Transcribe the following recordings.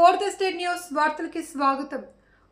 Fourth state news వార్తలకి స్వాగతం.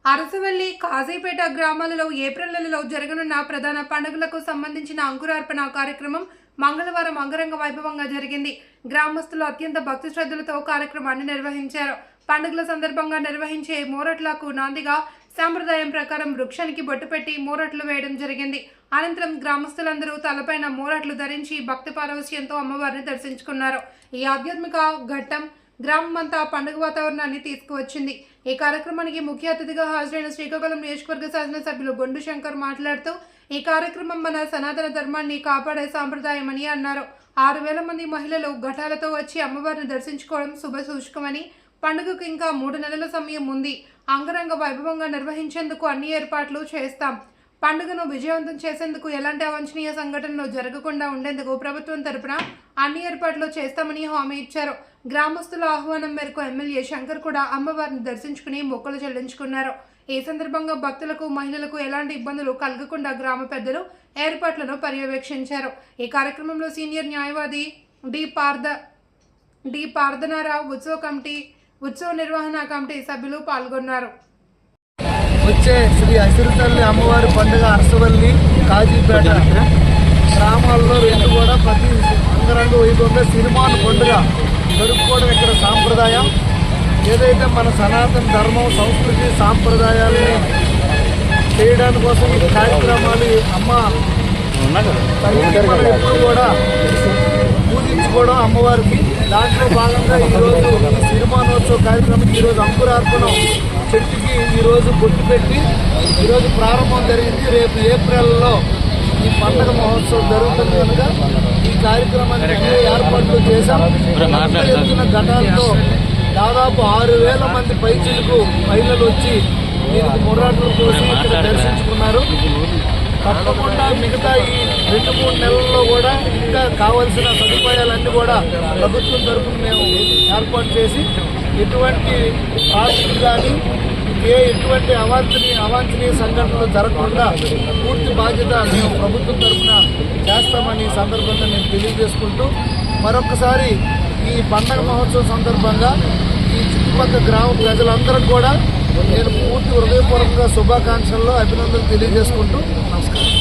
అరసవల్లి కాజీపేట గ్రామాలలో April నెలలో జరగనున్న ప్రధాన పండుగలకు సంబంధించిన అంకురార్పణ కార్యక్రమం మంగళవారం అంగరంగ వైభవంగా జరిగింది. గ్రామస్తులు అత్యంత భక్తి శ్రద్ధలతో కార్యక్రమాన్ని నిర్వహించారు. పండుగల సందర్భంగా నిర్వహించే మోరట్లకు నాందిగా సాంప్రదాయం ప్రకారం వృక్షానికి బొట్టు పెట్టి మోరట్లు వేయడం జరిగింది. అనంతరం గ్రామస్తులందరూ తలపైన మోరట్లు ధరించి భక్తి పారవశ్యంతో అమ్మవారిని దర్శించుకున్నారు. ఈ ఆధ్యాత్మిక ఘట్టం గ్రామం అంతా పండుగ వాతావరణాన్ని తీసుకువచ్చింది. ఈ కార్యక్రమానికి ముఖ్య అతిథిగా హాజరైన శ్రీకాకుళం నియోజకవర్గ శాసనసభ్యులు బొండు శంకర్ మాట్లాడుతూ ఈ కార్యక్రమం మన సనాతన ధర్మాన్ని కాపాడే సాంప్రదాయమని అన్నారు. ఆరు వేల మంది మహిళలు ఘటాలతో వచ్చి అమ్మవారిని దర్శించుకోవడం శుభ సూచకమని పండుగకు ఇంకా మూడు నెలల సమయం ఉంది. అంగరంగ వైభవంగా నిర్వహించేందుకు అన్ని ఏర్పాట్లు చేస్తాం. పండుగను విజయవంతం చేసేందుకు ఎలాంటి అవాంఛనీయ సంఘటనలు జరగకుండా ఉండేందుకు ప్రభుత్వం తరపున అన్ని ఏర్పాట్లు చేస్తామని హామీ ఇచ్చారు. గ్రామస్తుల ఆహ్వానం మేరకు ఎమ్మెల్యే శంకర్ కూడా అమ్మవారిని దర్శించుకుని మొక్కలు చెల్లించుకున్నారు. ఈ సందర్భంగా భక్తులకు మహిళలకు ఎలాంటి ఇబ్బందులు కలగకుండా గ్రామ పెద్దలు ఏర్పాట్లను పర్యవేక్షించారు. ఈ కార్యక్రమంలో సీనియర్ న్యాయవాది డి పార్ద డి పార్దనారావు ఉత్సవ కమిటీ ఉత్సవ నిర్వహణ కమిటీ సభ్యులు పాల్గొన్నారు. వచ్చే శ్రీ అసిరితల్లి అమ్మవారి పండుగ అరసవల్లి కాజీపేట గ్రామాల్లో రెండు కూడా ప్రతి అంగరంగ వైభవంగా సినిమాను పండుగ జరుపుకోవడం ఇక్కడ సాంప్రదాయం. ఏదైతే మన సనాతన ధర్మం సంస్కృతి సాంప్రదాయాలని చేయడానికి కోసం ఈ కార్యక్రమాలు అమ్మ ఎప్పుడు కూడా పూజించుకోవడం అమ్మవారికి. దాంట్లో భాగంగా ఈరోజు ఈ కార్యక్రమం ఈరోజు అంకురార్పణం చెట్టుకి ఈరోజు బొట్టు పెట్టి ఈరోజు ప్రారంభం జరిగింది. రేపు ఏప్రిల్లో ఈ పండగ మహోత్సవం జరుగుతుంది కనుక ఈ కార్యక్రమానికి అన్ని ఏర్పాట్లు చేశాం. పెద్ద ఎత్తున ఘటాలతో దాదాపు ఆరు వేల మంది పైచిలకు మహిళలు వచ్చి దీనికి ముర్రాట్లు కోసి దర్శించుకున్నారు. తప్పకుండా మిగతా ఈ రెండు మూడు నెలల్లో కూడా ఇంకా కావాల్సిన సదుపాయాలన్నీ కూడా ప్రభుత్వం తరఫున మేము ఏర్పాటు చేసి ఎటువంటి ఆస్తులు కానీ ఏ ఎటువంటి అవాంఛనీయ అవాంఛనీయ సంఘటనలు జరగకుండా పూర్తి బాధ్యత మేము ప్రభుత్వం తరఫున చేస్తామని ఈ సందర్భంగా నేను తెలియజేసుకుంటూ మరొకసారి ఈ పండగ మహోత్సవం సందర్భంగా ఈ చుట్టుపక్కల గ్రామ ప్రజలందరూ కూడా నేను పూర్తి హృదయం శుభాకాంక్షల్లో అభినందనలు తెలియజేసుకుంటూ నమస్కారం.